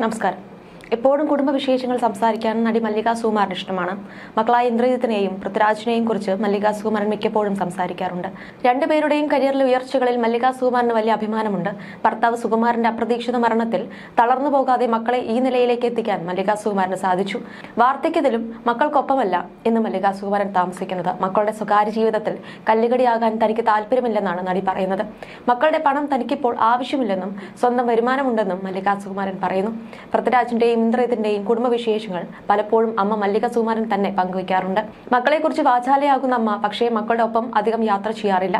നമസ്കാരം എപ്പോഴും കുടുംബ വിശേഷങ്ങൾ സംസാരിക്കാൻ നടി മല്ലിക സുകുമാറിന് ഇഷ്ടമാണ്. മക്കളായ ഇന്ദ്രജിത്തിനെയും പൃഥ്വിരാജിനെയും കുറിച്ച് മല്ലിക സുകുമാരൻ മിക്കപ്പോഴും സംസാരിക്കാറുണ്ട്. രണ്ടുപേരുടെയും കരിയറിലെ ഉയർച്ചകളിൽ മല്ലിക സുകുമാരന് വലിയ അഭിമാനമുണ്ട്. ഭർത്താവ് സുകുമാരന്റെ അപ്രതീക്ഷിത മരണത്തിൽ തളർന്നു പോകാതെ മക്കളെ ഈ നിലയിലേക്ക് എത്തിക്കാൻ മല്ലിക സുകുമാരന് സാധിച്ചു. വാർദ്ധക്യത്തിലും മക്കൾക്കൊപ്പമല്ല ഇന്ന് മല്ലിക സുകുമാരൻ താമസിക്കുന്നത്. മക്കളുടെ സ്വകാര്യ ജീവിതത്തിൽ കല്ലുകടിയാകാൻ തനിക്ക് താല്പര്യമില്ലെന്നാണ് നടി പറയുന്നത്. മക്കളുടെ പണം തനിക്കിപ്പോൾ ആവശ്യമില്ലെന്നും സ്വന്തം വരുമാനമുണ്ടെന്നും മല്ലിക സുകുമാരൻ പറയുന്നു. പൃഥ്വിരാജിന്റെയും ഇന്ദ്രജിത്തിന്റെയും കുടുംബവിശേഷങ്ങൾ പലപ്പോഴും അമ്മ മല്ലിക സുമാരൻ തന്നെ പങ്കുവയ്ക്കാറുണ്ട്. മക്കളെക്കുറിച്ച് വാചാലയാകുന്ന അമ്മ പക്ഷേ മക്കളുടെ ഒപ്പം അധികം യാത്ര ചെയ്യാറില്ല.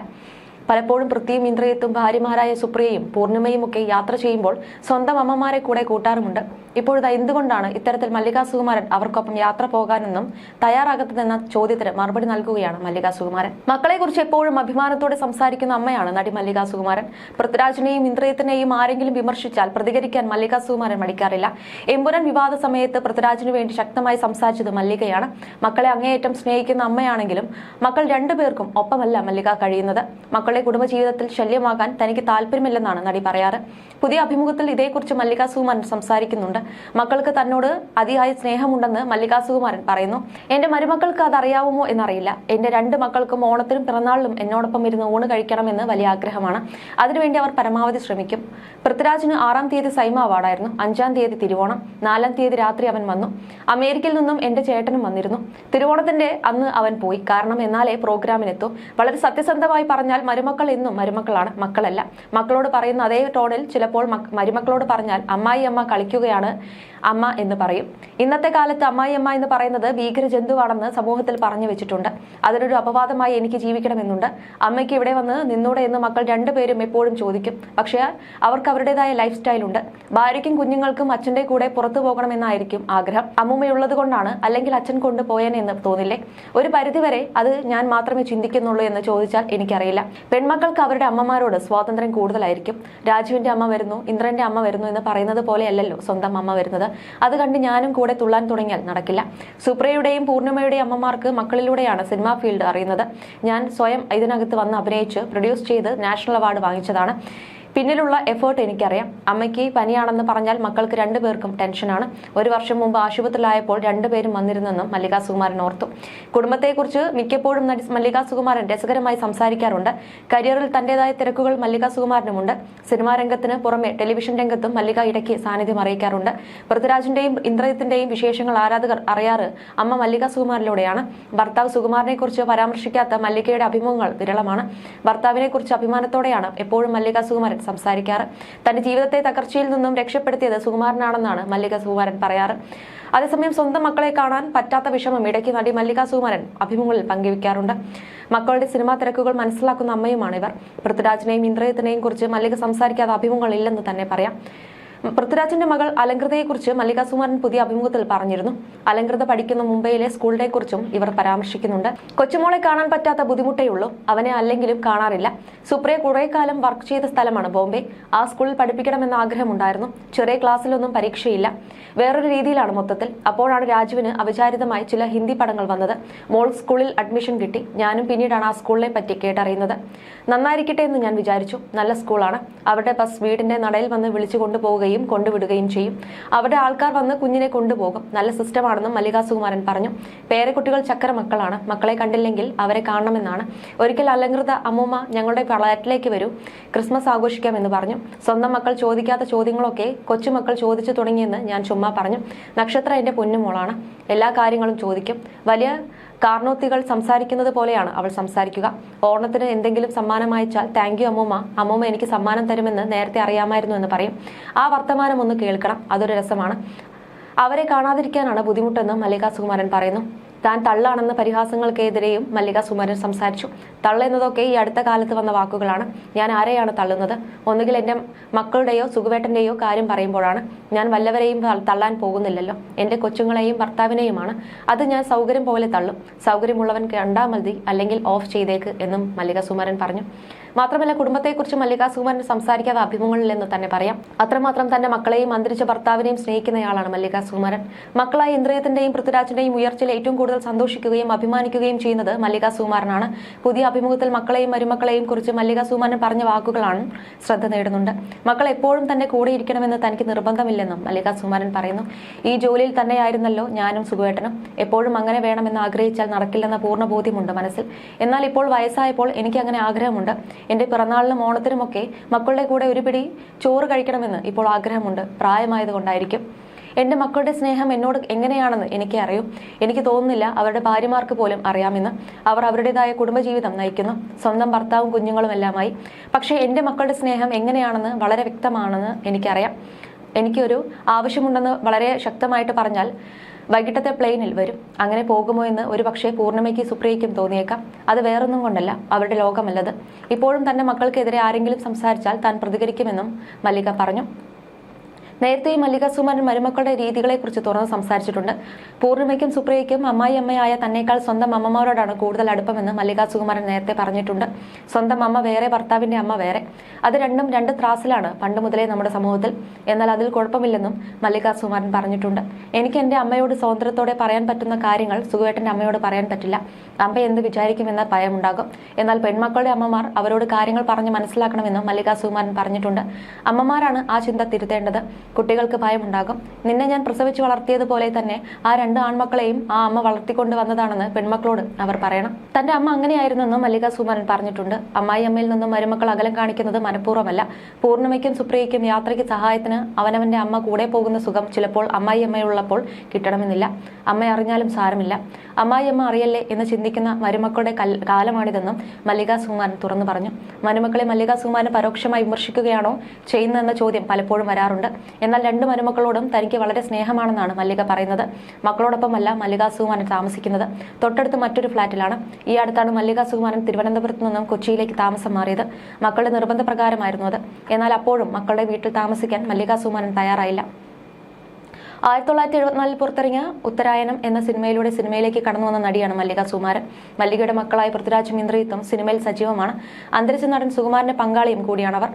പലപ്പോഴും പൃഥ്വിയും ഇന്ദ്രയത്തും ഭാര്യമാരായ സുപ്രിയയും പൂർണിമയും ഒക്കെ യാത്ര ചെയ്യുമ്പോൾ സ്വന്തം അമ്മമാരെ കൂടെ കൂട്ടാറുമുണ്ട്. ഇപ്പോഴത്തെ എന്തുകൊണ്ടാണ് ഇത്തരത്തിൽ മല്ലിക സുകുമാരൻ അവർക്കൊപ്പം യാത്ര പോകാനെന്നും തയ്യാറാകത്തതെന്ന ചോദ്യത്തിന് മറുപടി നൽകുകയാണ് മല്ലിക സുകുമാരൻ. മക്കളെക്കുറിച്ച് എപ്പോഴും അഭിമാനത്തോടെ സംസാരിക്കുന്ന അമ്മയാണ് നടി മല്ലിക സുകുമാരൻ. പൃഥ്വിരാജിനെയും ഇന്ദ്രയത്തിനെയും ആരെങ്കിലും വിമർശിച്ചാൽ പ്രതികരിക്കാൻ മല്ലിക സുകുമാരൻ മടിക്കാറില്ല. എമ്പുരൻ വിവാദ സമയത്ത് പൃഥ്വിരാജിനു വേണ്ടി ശക്തമായി സംസാരിച്ചത് മല്ലികയാണ്. മക്കളെ അങ്ങേയറ്റം സ്നേഹിക്കുന്ന അമ്മയാണെങ്കിലും മക്കൾ രണ്ടുപേർക്കും ഒപ്പമല്ല മല്ലിക കഴിയുന്നത്. മക്കളെ കുടുംബജീവിതത്തിൽ ശല്യമാകാൻ തനിക്ക് താല്പര്യമില്ലെന്നാണ് നടി പറയാറ്. പുതിയ അഭിമുഖത്തിൽ ഇതേക്കുറിച്ച് മല്ലിക സുകുമാരൻ സംസാരിക്കുന്നുണ്ട്. മക്കൾക്ക് തന്നോട് അതിയായ സ്നേഹമുണ്ടെന്ന് മല്ലിക സുകുമാരൻ പറയുന്നു. എന്റെ മരുമക്കൾക്ക് അത് അറിയാവുമോ എന്നറിയില്ല. എന്റെ രണ്ട് മക്കൾക്കും ഓണത്തിനും പിറന്നാളിലും എന്നോടൊപ്പം ഇരുന്ന് ഊണ് കഴിക്കണമെന്ന് വലിയ ആഗ്രഹമാണ്. അതിനുവേണ്ടി അവർ പരമാവധി ശ്രമിക്കും. പൃഥ്വിരാജിന് ആറാം തീയതി സൈമ അവാർഡായിരുന്നു. അഞ്ചാം തീയതി തിരുവോണം. നാലാം തീയതി രാത്രി അവൻ വന്നു. അമേരിക്കയിൽ നിന്നും എന്റെ ചേട്ടനും വന്നിരുന്നു. തിരുവോണത്തിന്റെ അന്ന് അവൻ പോയി. കാരണം എന്നാലേ പ്രോഗ്രാമിനെത്തൂ. വളരെ സത്യസന്ധമായി പറഞ്ഞാൽ മരുമക്കൾ എന്നും മരുമക്കളാണ് മക്കളല്ല. മക്കളോട് പറയുന്ന അതേ ടോണിൽ ചിലപ്പോൾ മരുമക്കളോട് പറഞ്ഞാൽ അമ്മായി അമ്മ കളിക്കുകയാണ് അമ്മ എന്ന് പറയും. ഇന്നത്തെ കാലത്ത് അമ്മായി അമ്മ എന്ന് പറയുന്നത് ഭീകര ജന്തുവാണെന്ന് സമൂഹത്തിൽ പറഞ്ഞു വെച്ചിട്ടുണ്ട്. അതിനൊരു അപവാദമായി എനിക്ക് ജീവിക്കണമെന്നുണ്ട്. അമ്മയ്ക്ക് ഇവിടെ വന്ന് നിന്നൂടെ എന്ന് മക്കൾ രണ്ടുപേരും എപ്പോഴും ചോദിക്കും. പക്ഷേ അവർക്ക് അവരുടേതായ ലൈഫ് സ്റ്റൈലുണ്ട് ഭാര്യയ്ക്കും കുഞ്ഞുങ്ങൾക്കും അച്ഛന്റെ കൂടെ പുറത്തു പോകണമെന്നായിരിക്കും ആഗ്രഹം. അമ്മൂമ്മയുള്ളത് കൊണ്ടാണ് അല്ലെങ്കിൽ അച്ഛൻ കൊണ്ട് പോയേനെ എന്ന് തോന്നില്ലേ? ഒരു പരിധിവരെ അത് ഞാൻ മാത്രമേ ചിന്തിക്കുന്നുള്ളൂ എന്ന് ചോദിച്ചാൽ എനിക്കറിയില്ല. പെൺമക്കൾക്ക് അവരുടെ അമ്മമാരോട് സ്വാതന്ത്ര്യം കൂടുതലായിരിക്കും. രാജുവിന്റെ അമ്മ വരുന്നു ഇന്ദ്രന്റെ അമ്മ വരുന്നു എന്ന് പറയുന്നത് പോലെയല്ലല്ലോ സ്വന്തം അമ്മ വരുന്നത്. അത് കണ്ട് ഞാനും കൂടെ തുള്ളാൻ തുടങ്ങിയാൽ നടക്കില്ല. സുപ്രയുടെയും പൂർണിമയുടെയും അമ്മമാർക്ക് മക്കളിലൂടെയാണ് സിനിമാ ഫീൽഡ് അറിയുന്നത്. ഞാൻ സ്വയം ഇതിനകത്ത് വന്ന് അഭിനയിച്ച് പ്രൊഡ്യൂസ് ചെയ്ത് നാഷണൽ അവാർഡ് വാങ്ങിച്ചതാണ്. പിന്നിലുള്ള എഫേർട്ട് എനിക്കറിയാം. അമ്മയ്ക്ക് പനിയാണെന്ന് പറഞ്ഞാൽ മക്കൾക്ക് രണ്ടുപേർക്കും ടെൻഷനാണ് ഒരു വർഷം മുമ്പ് ആശുപത്രിയിലായപ്പോൾ രണ്ടുപേരും വന്നിരുന്നെന്നും മല്ലിക സുകുമാരൻ ഓർത്തു. കുടുംബത്തെക്കുറിച്ച് മിക്കപ്പോഴും നടി മല്ലിക സുകുമാരൻ രസകരമായി സംസാരിക്കാറുണ്ട്. കരിയറിൽ തന്റേതായ തിരക്കുകൾ മല്ലിക സുകുമാരനുമുണ്ട്. സിനിമാ രംഗത്തിന് പുറമെ ടെലിവിഷൻ രംഗത്തും മല്ലിക ഇടയ്ക്ക് സാന്നിധ്യം അറിയിക്കാറുണ്ട്. പൃഥ്വിരാജിന്റെയും ഇന്ദ്രജിത്തിന്റെയും വിശേഷങ്ങൾ ആരാധകർ അറിയാറ് അമ്മ മല്ലിക സുകുമാരനിലൂടെയാണ്. ഭർത്താവ് സുകുമാരനെ കുറിച്ച് പരാമർശിക്കാത്ത മല്ലികയുടെ അഭിമുഖങ്ങൾ വിരളമാണ്. ഭർത്താവിനെക്കുറിച്ച് അഭിമാനത്തോടെയാണ് എപ്പോഴും മല്ലിക സുകുമാരൻ സംസാരിക്കാറ്. തന്റെ ജീവിതത്തെ തകർച്ചയിൽ നിന്നും രക്ഷപ്പെടുത്തിയത് സുകുമാരനാണെന്നാണ് മല്ലിക സുകുമാരൻ പറയാറ്. അതേസമയം സ്വന്തം മക്കളെ കാണാൻ പറ്റാത്ത വിഷമം ഇടയ്ക്ക് നടി മല്ലിക സുകുമാരൻ അഭിമുഖങ്ങളിൽ പങ്കുവയ്ക്കാറുണ്ട്. മക്കളുടെ സിനിമാ തിരക്കുകൾ മനസ്സിലാക്കുന്ന അമ്മയുമാണ് ഇവർ പൃഥ്വിരാജിനെയും ഇന്ദ്രയത്തിനെയും കുറിച്ച് മല്ലിക സംസാരിക്കാത്ത അഭിമുഖങ്ങളില്ലെന്ന് തന്നെ പറയാം. പൃഥ്വിരാജിന്റെ മകൾ അലങ്കൃതയെക്കുറിച്ച് മല്ലിക സുമാരൻ പുതിയ അഭിമുഖത്തിൽ പറഞ്ഞിരുന്നു. അലങ്കൃത പഠിക്കുന്ന മുംബൈയിലെ സ്കൂളിനെക്കുറിച്ചും ഇവർ പരാമർശിക്കുന്നുണ്ട്. കൊച്ചുമോളെ കാണാൻ പറ്റാത്ത ബുദ്ധിമുട്ടേയുള്ളൂ. അവനെ അല്ലെങ്കിലും കാണാറില്ല. സുപ്രിയ കുറെ കാലം വർക്ക് ചെയ്ത സ്ഥലമാണ് ബോംബെ. ആ സ്കൂളിൽ പഠിപ്പിക്കണമെന്ന ആഗ്രഹമുണ്ടായിരുന്നു. ചെറിയ ക്ലാസ്സിലൊന്നും പരീക്ഷയില്ല. വേറൊരു രീതിയിലാണ് മൊത്തത്തിൽ. അപ്പോഴാണ് രാജുവിന് അവിചാരിതമായി ചില ഹിന്ദി പടങ്ങൾ വന്നത്. മോൾ സ്കൂളിൽ അഡ്മിഷൻ കിട്ടി. ഞാനും പിന്നീടാണ് ആ സ്കൂളിനെ പറ്റി കേട്ടറിയുന്നത്. നന്നായിരിക്കട്ടെ എന്ന് ഞാൻ വിചാരിച്ചു. നല്ല സ്കൂളാണ്. അവരുടെ ബസ് വീടിന്റെ നടയിൽ വന്ന് വിളിച്ചു കൊണ്ടുപോവുകയും കൊണ്ടുവിടുകയും ചെയ്യും. അവരുടെ ആൾക്കാർ വന്ന് കുഞ്ഞിനെ കൊണ്ടുപോകും. നല്ല സിസ്റ്റമാണെന്നും മല്ലിക സുകുമാരൻ പറഞ്ഞു. പേരക്കുട്ടികൾ ചക്കര മക്കളാണ്. മക്കളെ കണ്ടില്ലെങ്കിൽ അവരെ കാണണമെന്നാണ്. ഒരിക്കൽ അലങ്കൃത അമ്മൂമ്മ ഞങ്ങളുടെ ഫ്ലാറ്റിലേക്ക് വരൂ. ക്രിസ്മസ് ആഘോഷിക്കാമെന്ന് പറഞ്ഞു. സ്വന്തം മക്കൾ ചോദിക്കാത്ത ചോദ്യങ്ങളൊക്കെ കൊച്ചുമക്കൾ ചോദിച്ചു തുടങ്ങിയെന്ന് ഞാൻ ചുമ്മാ പറഞ്ഞു. നക്ഷത്ര എന്റെ പൊന്നുമോളാണ്. എല്ലാ കാര്യങ്ങളും ചോദിക്കും. വലിയ കാർണോത്തികൾ സംസാരിക്കുന്നത് പോലെയാണ് അവൾ സംസാരിക്കുക. ഓണത്തിന് എന്തെങ്കിലും സമ്മാനം അയച്ചാൽ താങ്ക് യു അമ്മൂമ്മ അമ്മൂമ്മ എനിക്ക് സമ്മാനം തരുമെന്ന് നേരത്തെ അറിയാമായിരുന്നു എന്ന് പറയും. ആ വർത്തമാനം ഒന്ന് കേൾക്കണം. അതൊരു രസമാണ്. അവരെ കാണാതിരിക്കാനാണ് ബുദ്ധിമുട്ടെന്ന് മല്ലിക സുകുമാരൻ പറയുന്നു. താൻ തള്ളാണെന്ന പരിഹാസങ്ങൾക്കെതിരെയും മല്ലിക സുമരൻ സംസാരിച്ചു. തള്ള എന്നതൊക്കെ ഈ അടുത്ത കാലത്ത് വന്ന വാക്കുകളാണ്. ഞാൻ ആരെയാണ് തള്ളുന്നത്? ഒന്നുകിൽ എന്റെ മക്കളുടെയോ സുഖവേട്ടന്റെയോ കാര്യം പറയുമ്പോഴാണ്. ഞാൻ വല്ലവരെയും തള്ളാൻ പോകുന്നില്ലല്ലോ. എന്റെ കൊച്ചുങ്ങളെയും ഭർത്താവിനെയുമാണ്. അത് ഞാൻ സൗകര്യം പോലെ തള്ളും. സൗകര്യമുള്ളവൻ കണ്ടാൽ മതി അല്ലെങ്കിൽ ഓഫ് ചെയ്തേക്ക് എന്നും മല്ലിക സുമരൻ പറഞ്ഞു. മാത്രമല്ല കുടുംബത്തെക്കുറിച്ച് മല്ലിക സുമരൻ സംസാരിക്കാതെ അഭിമുഖങ്ങളില്ലെന്ന് തന്നെ പറയാം. അത്രമാത്രം തന്നെ മക്കളെയും അന്തരിച്ച ഭർത്താവിനെയും സ്നേഹിക്കുന്നയാളാണ് മല്ലിക സുമരൻ. മക്കളായ ഇന്ദ്രിയത്തിന്റെയും പൃഥ്വിരാജിന്റെയും ഉയർച്ചയിൽ ഏറ്റവും കൂടുതൽ സന്തോഷിക്കുകയും അഭിമാനിക്കുകയും ചെയ്യുന്നത് മല്ലിക സുമാറിനാണ് പുതിയ അഭിമുഖത്തിൽ മക്കളെയും മരുമക്കളെയും കുറിച്ച് മല്ലിക സുമാരൻ പറഞ്ഞ വാക്കുകളാണ് ശ്രദ്ധ നേടുന്നുണ്ട്. മക്കൾ എപ്പോഴും തന്നെ കൂടെ ഇരിക്കണമെന്ന് തനിക്ക് നിർബന്ധമില്ലെന്നും മല്ലിക സുമാരൻ പറയുന്നു. ഈ ജോലിയിൽ തന്നെയായിരുന്നല്ലോ ഞാനും സുഖുവേട്ടനും എപ്പോഴും അങ്ങനെ വേണമെന്ന് ആഗ്രഹിച്ചാൽ നടക്കില്ലെന്ന പൂർണ ബോധ്യമുണ്ട് മനസ്സിൽ. എന്നാൽ ഇപ്പോൾ വയസ്സായപ്പോൾ എനിക്ക് അങ്ങനെ ആഗ്രഹമുണ്ട്. എന്റെ പിറന്നാളിനും ഓണത്തിനുമൊക്കെ മക്കളുടെ കൂടെ ഒരു പിടി ചോറ് കഴിക്കണമെന്ന് ഇപ്പോൾ ആഗ്രഹമുണ്ട്. പ്രായമായതുകൊണ്ടായിരിക്കും. എന്റെ മക്കളുടെ സ്നേഹം എന്നോട് എങ്ങനെയാണെന്ന് എനിക്ക് അറിയും. എനിക്ക് തോന്നുന്നില്ല അവരുടെ ഭാര്യമാർക്ക് പോലും അറിയാമെന്ന്. അവർ അവരുടേതായ കുടുംബജീവിതം നയിക്കുന്നു. സ്വന്തം ഭർത്താവും കുഞ്ഞുങ്ങളും എല്ലാമായി. പക്ഷേ എന്റെ മക്കളുടെ സ്നേഹം എങ്ങനെയാണെന്ന് വളരെ വ്യക്തമാണെന്ന് എനിക്കറിയാം. എനിക്കൊരു ആവശ്യമുണ്ടെന്ന് വളരെ ശക്തമായിട്ട് പറഞ്ഞാൽ വൈകിട്ടത്തെ പ്ലെയിനിൽ വരും. അങ്ങനെ പോകുമോ എന്ന് ഒരു പക്ഷേ പൂർണിമയ്ക്ക് സുപ്രിയയ്ക്കും തോന്നിയേക്കാം. അത് വേറൊന്നും കൊണ്ടല്ല അവരുടെ ലോകമല്ലത്. ഇപ്പോഴും തന്റെ മക്കൾക്കെതിരെ ആരെങ്കിലും സംസാരിച്ചാൽ താൻ പ്രതികരിക്കുമെന്നും മല്ലിക പറഞ്ഞു. നേരത്തെ മല്ലിക സുമാരൻ മരുമക്കളുടെ രീതികളെക്കുറിച്ച് തുറന്ന് സംസാരിച്ചിട്ടുണ്ട്. പൂർണിമയ്ക്കും സുപ്രിയയ്ക്കും അമ്മായി അമ്മയായ തന്നേക്കാൾ സ്വന്തം അമ്മമാരോടാണ് കൂടുതൽ അടുപ്പമെന്ന് മല്ലിക സുകുമാരൻ നേരത്തെ പറഞ്ഞിട്ടുണ്ട്. സ്വന്തം അമ്മ വേറെ ഭർത്താവിന്റെ അമ്മ വേറെ. അത് രണ്ടും രണ്ട് ത്രാസിലാണ് പണ്ട് മുതലേ നമ്മുടെ സമൂഹത്തിൽ. എന്നാൽ അതിൽ കുഴപ്പമില്ലെന്നും മല്ലിക സുകുമാരൻ പറഞ്ഞിട്ടുണ്ട്. എനിക്ക് എന്റെ അമ്മയോട് സ്വാതന്ത്ര്യത്തോടെ പറയാൻ പറ്റുന്ന കാര്യങ്ങൾ സുഖുവേട്ടന്റെ അമ്മയോട് പറയാൻ പറ്റില്ല. അമ്മ എന്ത് വിചാരിക്കുമെന്ന ഭയമുണ്ടാകും. എന്നാൽ പെൺമക്കളുടെ അമ്മമാർ അവരോട് കാര്യങ്ങൾ പറഞ്ഞ് മനസ്സിലാക്കണമെന്നും മല്ലിക സുകുമാരൻ പറഞ്ഞിട്ടുണ്ട്. അമ്മമാരാണ് ആ ചിന്ത തിരുത്തേണ്ടത്. കുട്ടികൾക്ക് ഭയമുണ്ടാകും. നിന്നെ ഞാൻ പ്രസവിച്ച് വളർത്തിയതുപോലെ തന്നെ ആ രണ്ട് ആൺമക്കളെയും ആ അമ്മ വളർത്തിക്കൊണ്ട് വന്നതാണെന്ന് പെൺമക്കളോട് അവർ പറയണം. തന്റെ അമ്മ അങ്ങനെയായിരുന്നെന്നും മല്ലിക സുമരൻ പറഞ്ഞിട്ടുണ്ട്. അമ്മായി അമ്മയിൽ നിന്നും മരുമക്കൾ അകലം കാണിക്കുന്നത് മനഃപൂർവമല്ല. പൂർണിമയ്ക്കും സുപ്രിയയ്ക്കും യാത്രയ്ക്ക് സഹായത്തിന് അവനവന്റെ അമ്മ കൂടെ പോകുന്ന സുഖം ചിലപ്പോൾ അമ്മായി അമ്മയുള്ളപ്പോൾ കിട്ടണമെന്നില്ല. അമ്മ അറിഞ്ഞാലും സാരമില്ല. അമ്മായി അമ്മ അറിയല്ലേ എന്ന് ചിന്തിക്കുന്ന മരുമക്കളുടെ കാലമാണിതെന്നും മല്ലിക സുമാരൻ തുറന്നു പറഞ്ഞു. മരുമക്കളെ മല്ലിക സുമാരൻ പരോക്ഷമായി വിമർശിക്കുകയാണോ ചെയ്യുന്നതെന്ന ചോദ്യം പലപ്പോഴും വരാറുണ്ട്. എന്നാൽ രണ്ട് മരുമക്കളോടും തനിക്ക് വളരെ സ്നേഹമാണെന്നാണ് മല്ലിക പറയുന്നത്. മക്കളോടൊപ്പമല്ല മല്ലിക സുകുമാരൻ താമസിക്കുന്നത്. തൊട്ടടുത്ത് മറ്റൊരു ഫ്ളാറ്റിലാണ് ഈ അടുത്താണ് മല്ലിക സുകുമാരൻ തിരുവനന്തപുരത്ത് നിന്നും കൊച്ചിയിലേക്ക് താമസം മാറിയത്. മക്കളുടെ നിർബന്ധപ്രകാരമായിരുന്നു അത്. എന്നാൽ അപ്പോഴും മക്കളുടെ വീട്ടിൽ താമസിക്കാൻ മല്ലിക സുകുമാരൻ തയ്യാറായില്ല. ആയിരത്തി തൊള്ളായിരത്തി എഴുപത്തിനാലിൽ പുറത്തിറങ്ങിയ ഉത്തരായനം എന്ന സിനിമയിലൂടെ സിനിമയിലേക്ക് കടന്നു വന്ന നടിയാണ് മല്ലിക സുകുമാരൻ. മല്ലികയുടെ മക്കളായ പൃഥ്വിരാജും ഇന്ദ്രിയത്തും സിനിമയിൽ സജീവമാണ്. അന്തരിച്ച നടൻ സുകുമാരന്റെ പങ്കാളിയും കൂടിയാണവർ.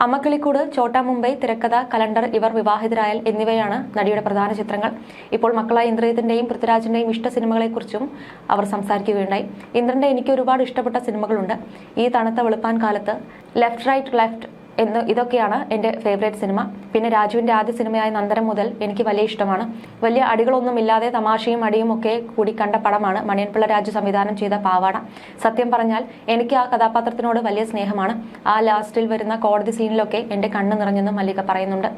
അമ്മക്കിളിക്കൂട് ചോട്ടാ മുംബൈ തിരക്കഥ കലണ്ടർ ഇവർ വിവാഹിതരായൽ എന്നിവയാണ് നടിയുടെ പ്രധാന ചിത്രങ്ങൾ. ഇപ്പോൾ മക്കളായ ഇന്ദ്രയത്തിന്റെയും പൃഥ്വിരാജിന്റെയും ഇഷ്ട സിനിമകളെക്കുറിച്ചും അവർ സംസാരിക്കുകയുണ്ടായി. ഇന്ദ്രന്റെ എനിക്ക് ഒരുപാട് ഇഷ്ടപ്പെട്ട സിനിമകളുണ്ട്. ഈ തണുത്ത വെളുപ്പാൻ കാലത്ത് ലെഫ്റ്റ് റൈറ്റ് ലെഫ്റ്റ് എന്ന് ഇതൊക്കെയാണ് എന്റെ ഫേവറേറ്റ് സിനിമ പിന്നെ രാജുവിന്റെ ആദ്യ സിനിമയായ നന്ദനം മുതൽ എനിക്ക് വലിയ ഇഷ്ടമാണ്. വലിയ അടികളൊന്നുമില്ലാതെ തമാശയും അടിയും ഒക്കെ കൂടി കണ്ട പടമാണ് മണിയൻപിള്ള രാജു സംവിധാനം ചെയ്ത പാവാട. സത്യം പറഞ്ഞാൽ എനിക്ക് ആ കഥാപാത്രത്തിനോട് വലിയ സ്നേഹമാണ്. ആ ലാസ്റ്റിൽ വരുന്ന കോടതി സീനിലൊക്കെ എന്റെ കണ്ണ് നിറഞ്ഞെന്ന് മല്ലിക പറയുന്നുണ്ട്.